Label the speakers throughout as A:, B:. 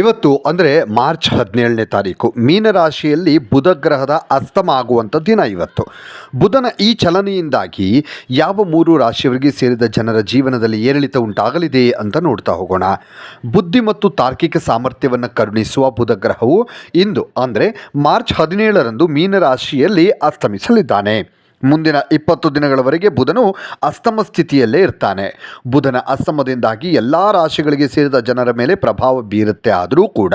A: ಇವತ್ತು ಅಂದರೆ ಮಾರ್ಚ್ ಹದಿನೇಳನೇ ತಾರೀಕು, ಮೀನರಾಶಿಯಲ್ಲಿ ಬುಧ ಗ್ರಹದ ಅಸ್ತಮ ಆಗುವಂಥ ದಿನ ಇವತ್ತು. ಬುಧನ ಈ ಚಲನೆಯಿಂದಾಗಿ ಯಾವ ಮೂರು ರಾಶಿಯವರಿಗೆ ಸೇರಿದ ಜನರ ಜೀವನದಲ್ಲಿ ಏರಿಳಿತ ಉಂಟಾಗಲಿದೆ ಅಂತ ನೋಡ್ತಾ ಹೋಗೋಣ. ಬುದ್ಧಿ ಮತ್ತು ತಾರ್ಕಿಕ ಸಾಮರ್ಥ್ಯವನ್ನು ಕರುಣಿಸುವ ಬುಧ ಗ್ರಹವು ಇಂದು ಅಂದರೆ ಮಾರ್ಚ್ ಹದಿನೇಳರಂದು ಮೀನರಾಶಿಯಲ್ಲಿ ಅಸ್ತಮಿಸಲಿದ್ದಾನೆ. ಮುಂದಿನ ಇಪ್ಪತ್ತು ದಿನಗಳವರೆಗೆ ಬುಧನು ಅಸ್ತಮ ಸ್ಥಿತಿಯಲ್ಲೇ ಇರ್ತಾನೆ. ಬುಧನ ಅಸ್ತಮದಿಂದಾಗಿ ಎಲ್ಲ ರಾಶಿಗಳಿಗೆ ಸೇರಿದ ಜನರ ಮೇಲೆ ಪ್ರಭಾವ ಬೀರುತ್ತೆ. ಆದರೂ ಕೂಡ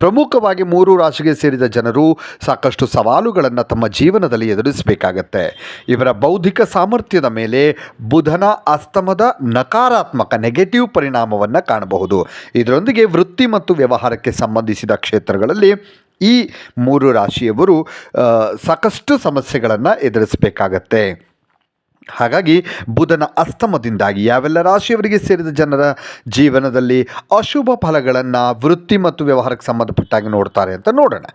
A: ಪ್ರಮುಖವಾಗಿ ಮೂರು ರಾಶಿಗೆ ಸೇರಿದ ಜನರು ಸಾಕಷ್ಟು ಸವಾಲುಗಳನ್ನು ತಮ್ಮ ಜೀವನದಲ್ಲಿ ಎದುರಿಸಬೇಕಾಗತ್ತೆ. ಇವರ ಬೌದ್ಧಿಕ ಸಾಮರ್ಥ್ಯದ ಮೇಲೆ ಬುಧನ ಅಸ್ತಮದ ನಕಾರಾತ್ಮಕ ನೆಗೆಟಿವ್ ಪರಿಣಾಮವನ್ನು ಕಾಣಬಹುದು. ಇದರೊಂದಿಗೆ ವೃತ್ತಿ ಮತ್ತು ವ್ಯವಹಾರಕ್ಕೆ ಸಂಬಂಧಿಸಿದ ಕ್ಷೇತ್ರಗಳಲ್ಲಿ ಈ ಮೂರು ರಾಶಿಯವರು ಸಾಕಷ್ಟು ಸಮಸ್ಯೆಗಳನ್ನು ಎದುರಿಸಬೇಕಾಗತ್ತೆ. ಹಾಗಾಗಿ ಬುಧನ ಅಸ್ತಮದಿಂದಾಗಿ ಯಾವೆಲ್ಲ ರಾಶಿಯವರಿಗೆ ಸೇರಿದ ಜನರ ಜೀವನದಲ್ಲಿ ಅಶುಭ ಫಲಗಳನ್ನು ವೃತ್ತಿ ಮತ್ತು ವ್ಯವಹಾರಕ್ಕೆ ಸಂಬಂಧಪಟ್ಟಾಗಿ ನೋಡ್ತಾರೆ ಅಂತ ನೋಡೋಣ.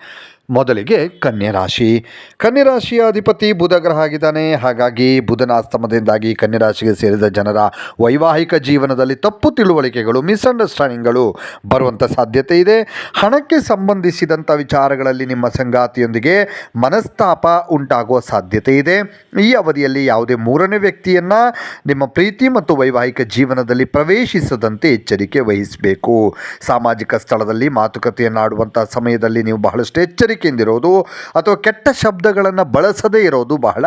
A: ಮೊದಲಿಗೆ ಕನ್ಯರಾಶಿ ರಾಶಿ. ಕನ್ಯಾ ರಾಶಿಯ ಅಧಿಪತಿ ಬುಧ ಗ್ರಹ ಆಗಿದ್ದಾನೆ. ಹಾಗಾಗಿ ಬುಧನ ಆಸ್ತಮದಿಂದಾಗಿ ಕನ್ಯರಾಶಿಗೆ ಸೇರಿದ ಜನರ ವೈವಾಹಿಕ ಜೀವನದಲ್ಲಿ ತಪ್ಪು ತಿಳುವಳಿಕೆಗಳು, ಮಿಸ್ಅಂಡರ್ಸ್ಟ್ಯಾಂಡಿಂಗ್ಗಳು ಬರುವಂಥ ಸಾಧ್ಯತೆ ಇದೆ. ಹಣಕ್ಕೆ ಸಂಬಂಧಿಸಿದಂಥ ವಿಚಾರಗಳಲ್ಲಿ ನಿಮ್ಮ ಸಂಗಾತಿಯೊಂದಿಗೆ ಮನಸ್ತಾಪ ಉಂಟಾಗುವ ಸಾಧ್ಯತೆ ಇದೆ. ಈ ಅವಧಿಯಲ್ಲಿ ಯಾವುದೇ ಮೂರನೇ ವ್ಯಕ್ತಿಯನ್ನು ನಿಮ್ಮ ಪ್ರೀತಿ ಮತ್ತು ವೈವಾಹಿಕ ಜೀವನದಲ್ಲಿ ಪ್ರವೇಶಿಸದಂತೆ ಎಚ್ಚರಿಕೆ ವಹಿಸಬೇಕು. ಸಾಮಾಜಿಕ ಸ್ಥಳದಲ್ಲಿ ಮಾತುಕತೆಯನ್ನಾಡುವಂಥ ಸಮಯದಲ್ಲಿ ನೀವು ಬಹಳಷ್ಟು ಎಚ್ಚರಿಕೆಯಿಂದಿರೋದು ಅಥವಾ ಕೆಟ್ಟ ಶಬ್ದಗಳನ್ನು ಬಳಸದೇ ಇರೋದು ಬಹಳ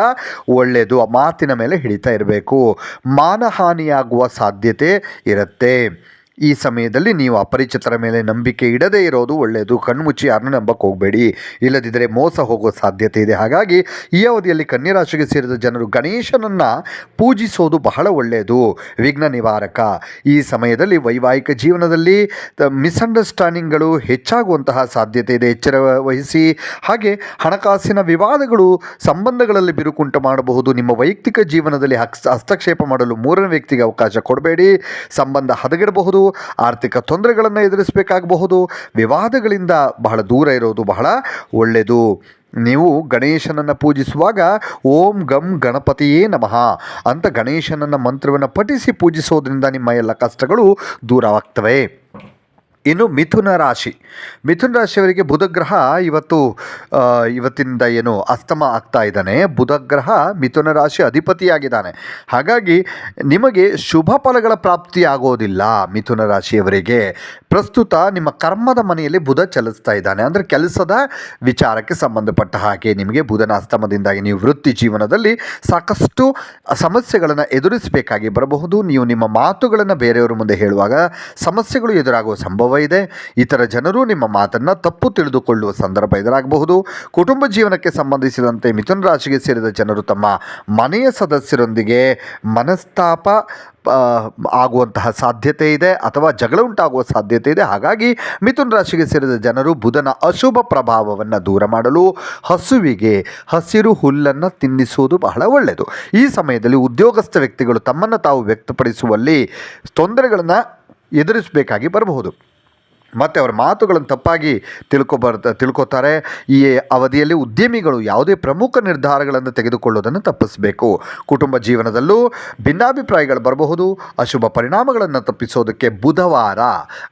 A: ಒಳ್ಳೆಯದು ಆ ಮಾತಿನ ಮೇಲೆ ಹಿಡಿತಾ ಇರಬೇಕು. ಮಾನಹಾನಿಯಾಗುವ ಸಾಧ್ಯತೆ ಇರುತ್ತೆ. ಈ ಸಮಯದಲ್ಲಿ ನೀವು ಅಪರಿಚಿತರ ಮೇಲೆ ನಂಬಿಕೆ ಇಡದೇ ಇರೋದು ಒಳ್ಳೆಯದು. ಕಣ್ಮುಚ್ಚಿ ಯಾರನ್ನು ನಂಬಕ್ಕೆ ಹೋಗಬೇಡಿ. ಇಲ್ಲದಿದ್ದರೆ ಮೋಸ ಹೋಗೋ ಸಾಧ್ಯತೆ ಇದೆ. ಹಾಗಾಗಿ ಈ ಅವಧಿಯಲ್ಲಿ ಕನ್ಯರಾಶಿಗೆ ಸೇರಿದ ಜನರು ಗಣೇಶನನ್ನು ಪೂಜಿಸೋದು ಬಹಳ ಒಳ್ಳೆಯದು. ವಿಘ್ನ ನಿವಾರಕ. ಈ ಸಮಯದಲ್ಲಿ ವೈವಾಹಿಕ ಜೀವನದಲ್ಲಿ ಮಿಸ್ಅಂಡರ್ಸ್ಟ್ಯಾಂಡಿಂಗ್ಗಳು ಹೆಚ್ಚಾಗುವಂತಹ ಸಾಧ್ಯತೆ ಇದೆ. ಎಚ್ಚರ ವಹಿಸಿ ಹಾಗೆ ಹಣಕಾಸಿನ ವಿವಾದಗಳು, ಸಂಬಂಧಗಳಲ್ಲಿ ಬಿರುಕುಂಟು ಮಾಡಬಹುದು. ನಿಮ್ಮ ವೈಯಕ್ತಿಕ ಜೀವನದಲ್ಲಿ ಹಸ್ತಕ್ಷೇಪ ಮಾಡಲು ಮೂರನೇ ವ್ಯಕ್ತಿಗೆ ಅವಕಾಶ ಕೊಡಬೇಡಿ. ಸಂಬಂಧ ಹದಗೆಡಬಹುದು. ಆರ್ಥಿಕ ತೊಂದರೆಗಳನ್ನು ಎದುರಿಸಬೇಕಾಗಬಹುದು. ವಿವಾದಗಳಿಂದ ಬಹಳ ದೂರ ಇರೋದು ಬಹಳ ಒಳ್ಳೆಯದು ನೀವು ಗಣೇಶನನ್ನು ಪೂಜಿಸುವಾಗ ಓಂ ಗಂ ಗಣಪತಿಯೇ ನಮಃ ಅಂತ ಗಣೇಶನನ್ನ ಮಂತ್ರವನ್ನು ಪಠಿಸಿ ಪೂಜಿಸೋದ್ರಿಂದ ನಿಮ್ಮ ಎಲ್ಲ ಕಷ್ಟಗಳು ದೂರವಾಗ್ತವೆ. ಇನ್ನು ಮಿಥುನ ರಾಶಿ. ಮಿಥುನ ರಾಶಿಯವರಿಗೆ ಬುಧ ಗ್ರಹ ಇವತ್ತು ಇವತ್ತಿನಿಂದ ಏನು ಅಸ್ತಮ ಆಗ್ತಾ ಇದ್ದಾನೆ. ಬುಧ ಗ್ರಹ ಮಿಥುನ ರಾಶಿ ಅಧಿಪತಿಯಾಗಿದ್ದಾನೆ. ಹಾಗಾಗಿ ನಿಮಗೆ ಶುಭ ಫಲಗಳ ಪ್ರಾಪ್ತಿಯಾಗೋದಿಲ್ಲ ಮಿಥುನ ರಾಶಿಯವರಿಗೆ. ಪ್ರಸ್ತುತ ನಿಮ್ಮ ಕರ್ಮದ ಮನೆಯಲ್ಲಿ ಬುಧ ಚಲಿಸ್ತಾ ಇದ್ದಾನೆ. ಅಂದರೆ ಕೆಲಸದ ವಿಚಾರಕ್ಕೆ ಸಂಬಂಧಪಟ್ಟ ಹಾಗೆ ನಿಮಗೆ ಬುಧನ ಅಸ್ತಮದಿಂದಾಗಿ ನೀವು ವೃತ್ತಿ ಜೀವನದಲ್ಲಿ ಸಾಕಷ್ಟು ಸಮಸ್ಯೆಗಳನ್ನು ಎದುರಿಸಬೇಕಾಗಿ ಬರಬಹುದು. ನೀವು ನಿಮ್ಮ ಮಾತುಗಳನ್ನು ಬೇರೆಯವರ ಮುಂದೆ ಹೇಳುವಾಗ ಸಮಸ್ಯೆಗಳು ಎದುರಾಗುವ ಸಂಭವ ಇದೆ. ಇತರ ಜನರು ನಿಮ್ಮ ಮಾತನ್ನು ತಪ್ಪು ತಿಳಿದುಕೊಳ್ಳುವ ಸಂದರ್ಭ ಎದುರಾಗಬಹುದು. ಕುಟುಂಬ ಜೀವನಕ್ಕೆ ಸಂಬಂಧಿಸಿದಂತೆ ಮಿಥುನ ರಾಶಿಗೆ ಸೇರಿದ ಜನರು ತಮ್ಮ ಮನೆಯ ಸದಸ್ಯರೊಂದಿಗೆ ಮನಸ್ತಾಪ ಆಗುವಂತಹ ಸಾಧ್ಯತೆ ಇದೆ ಅಥವಾ ಜಗಳ ಉಂಟಾಗುವ ಸಾಧ್ಯತೆ ಇದೆ. ಹಾಗಾಗಿ ಮಿಥುನ ರಾಶಿಗೆ ಸೇರಿದ ಜನರು ಬುಧನ ಅಶುಭ ಪ್ರಭಾವವನ್ನು ದೂರ ಮಾಡಲು ಹಸುವಿಗೆ ಹಸಿರು ಹುಲ್ಲನ್ನು ತಿನ್ನಿಸುವುದು ಬಹಳ ಒಳ್ಳೆಯದು. ಈ ಸಮಯದಲ್ಲಿ ಉದ್ಯೋಗಸ್ಥ ವ್ಯಕ್ತಿಗಳು ತಮ್ಮನ್ನು ತಾವು ವ್ಯಕ್ತಪಡಿಸುವಲ್ಲಿ ತೊಂದರೆಗಳನ್ನು ಎದುರಿಸಬೇಕಾಗಿ ಬರಬಹುದು. ಮತ್ತು ಅವರ ಮಾತುಗಳನ್ನು ತಪ್ಪಾಗಿ ತಿಳ್ಕೊಬಾರ್ದು, ತಿಳ್ಕೊತಾರೆ. ಈ ಅವಧಿಯಲ್ಲಿ ಉದ್ಯಮಿಗಳು ಯಾವುದೇ ಪ್ರಮುಖ ನಿರ್ಧಾರಗಳನ್ನು ತೆಗೆದುಕೊಳ್ಳೋದನ್ನು ತಪ್ಪಿಸಬೇಕು. ಕುಟುಂಬ ಜೀವನದಲ್ಲೂ ಭಿನ್ನಾಭಿಪ್ರಾಯಗಳು ಬರಬಹುದು. ಅಶುಭ ಪರಿಣಾಮಗಳನ್ನು ತಪ್ಪಿಸೋದಕ್ಕೆ ಬುಧವಾರ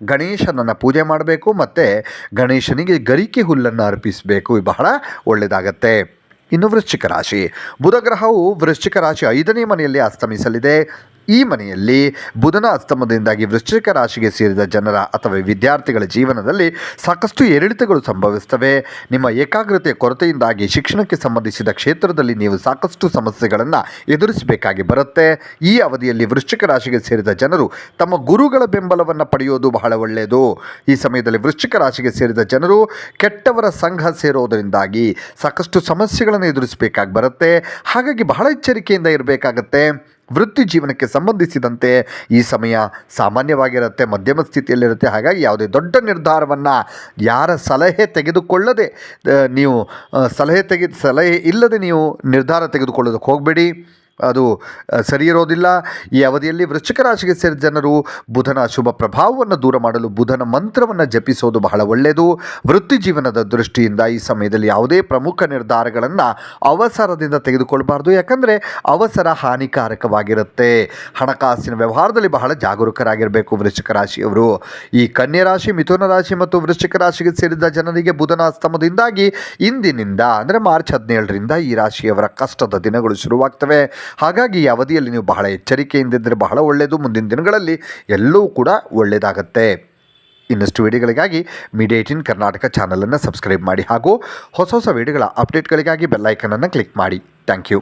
A: ಗಣೇಶನನ್ನು ಪೂಜೆ ಮಾಡಬೇಕು ಮತ್ತು ಗಣೇಶನಿಗೆ ಗರಿಕೆ ಹುಲ್ಲನ್ನು ಅರ್ಪಿಸಬೇಕು. ಬಹಳ ಒಳ್ಳೆಯದಾಗತ್ತೆ. ಇನ್ನು ವೃಶ್ಚಿಕ ರಾಶಿ. ಬುಧ ಗ್ರಹವು ವೃಶ್ಚಿಕ ರಾಶಿ ಐದನೇ ಮನೆಯಲ್ಲಿ ಅಸ್ತಮಿಸಲಿದೆ. ಈ ಮನೆಯಲ್ಲಿ ಬುಧನ ಅಸ್ತಮದಿಂದಾಗಿ ವೃಶ್ಚಿಕ ರಾಶಿಗೆ ಸೇರಿದ ಜನರ ಅಥವಾ ವಿದ್ಯಾರ್ಥಿಗಳ ಜೀವನದಲ್ಲಿ ಸಾಕಷ್ಟು ಏರಿಳಿತಗಳು ಸಂಭವಿಸ್ತವೆ ನಿಮ್ಮ ಏಕಾಗ್ರತೆಯ ಕೊರತೆಯಿಂದಾಗಿ ಶಿಕ್ಷಣಕ್ಕೆ ಸಂಬಂಧಿಸಿದ ಕ್ಷೇತ್ರದಲ್ಲಿ ನೀವು ಸಾಕಷ್ಟು ಸಮಸ್ಯೆಗಳನ್ನು ಎದುರಿಸಬೇಕಾಗಿ ಬರುತ್ತೆ. ಈ ಅವಧಿಯಲ್ಲಿ ವೃಶ್ಚಿಕ ರಾಶಿಗೆ ಸೇರಿದ ಜನರು ತಮ್ಮ ಗುರುಗಳ ಬೆಂಬಲವನ್ನು ಪಡೆಯೋದು ಬಹಳ ಒಳ್ಳೆಯದು. ಈ ಸಮಯದಲ್ಲಿ ವೃಶ್ಚಿಕ ರಾಶಿಗೆ ಸೇರಿದ ಜನರು ಕೆಟ್ಟವರ ಸಂಘ ಸೇರೋದರಿಂದಾಗಿ ಸಾಕಷ್ಟು ಸಮಸ್ಯೆಗಳನ್ನು ಎದುರಿಸಬೇಕಾಗಿ ಬರುತ್ತೆ. ಹಾಗಾಗಿ ಬಹಳ ಎಚ್ಚರಿಕೆಯಿಂದ ಇರಬೇಕಾಗತ್ತೆ. ವೃತ್ತಿ ಜೀವನಕ್ಕೆ ಸಂಬಂಧಿಸಿದಂತೆ ಈ ಸಮಯ ಸಾಮಾನ್ಯವಾಗಿರುತ್ತೆ, ಮಧ್ಯಮ ಸ್ಥಿತಿಯಲ್ಲಿರುತ್ತೆ. ಹಾಗಾಗಿ ಯಾವುದೇ ದೊಡ್ಡ ನಿರ್ಧಾರವನ್ನು ಯಾರ ಸಲಹೆ ತೆಗೆದುಕೊಳ್ಳದೆ ನೀವು ಸಲಹೆ ತೆಗೆದು ಸಲಹೆ ಇಲ್ಲದೆ ನೀವು ನಿರ್ಧಾರ ತೆಗೆದುಕೊಳ್ಳೋದಕ್ಕೆ ಹೋಗಬೇಡಿ. ಅದು ಸರಿ ಇರೋದಿಲ್ಲ. ಈ ಅವಧಿಯಲ್ಲಿ ವೃಶ್ಚಿಕ ರಾಶಿಗೆ ಸೇರಿದ ಜನರು ಬುಧನ ಶುಭ ಪ್ರಭಾವವನ್ನು ದೂರ ಮಾಡಲು ಬುಧನ ಮಂತ್ರವನ್ನು ಜಪಿಸೋದು ಬಹಳ ಒಳ್ಳೆಯದು. ವೃತ್ತಿ ಜೀವನದ ದೃಷ್ಟಿಯಿಂದ ಈ ಸಮಯದಲ್ಲಿ ಯಾವುದೇ ಪ್ರಮುಖ ನಿರ್ಧಾರಗಳನ್ನು ಅವಸರದಿಂದ ತೆಗೆದುಕೊಳ್ಳಬಾರ್ದು ಯಾಕಂದರೆ ಅವಸರ ಹಾನಿಕಾರಕವಾಗಿರುತ್ತೆ. ಹಣಕಾಸಿನ ವ್ಯವಹಾರದಲ್ಲಿ ಬಹಳ ಜಾಗರೂಕರಾಗಿರಬೇಕು ವೃಶ್ಚಿಕ ರಾಶಿಯವರು. ಈ ಕನ್ಯಾ ರಾಶಿ, ಮಿಥುನ ರಾಶಿ ಮತ್ತು ವೃಶ್ಚಿಕ ರಾಶಿಗೆ ಸೇರಿದ ಜನರಿಗೆ ಬುಧನ ಅಸ್ತಮದಿಂದಾಗಿ ಇಂದಿನಿಂದ, ಅಂದರೆ ಮಾರ್ಚ್ ಹದಿನೇಳರಿಂದ ಈ ರಾಶಿಯವರ ಕಷ್ಟದ ದಿನಗಳು ಶುರುವಾಗ್ತವೆ. ಹಾಗಾಗಿ ಈ ಅವಧಿಯಲ್ಲಿ ನೀವು ಬಹಳ ಎಚ್ಚರಿಕೆಯಿಂದಿದ್ದರೆ ಬಹಳ ಒಳ್ಳೆಯದು ಮುಂದಿನ ದಿನಗಳಲ್ಲಿ ಎಲ್ಲವೂ ಕೂಡ ಒಳ್ಳೆಯದಾಗತ್ತೆ ಇನ್ನಷ್ಟು ವಿಡಿಯೋಗಳಿಗಾಗಿ ಮೀಡಿಯಾ ಏಟಿನ್ ಕರ್ನಾಟಕ ಚಾನಲನ್ನು ಸಬ್ಸ್ಕ್ರೈಬ್ ಮಾಡಿ ಹಾಗೂ ಹೊಸ ಹೊಸ ವೀಡಿಯೋಗಳ ಅಪ್ಡೇಟ್ಗಳಿಗಾಗಿ ಬೆಲ್ಲೈಕನನ್ನು ಕ್ಲಿಕ್ ಮಾಡಿ. Thank you.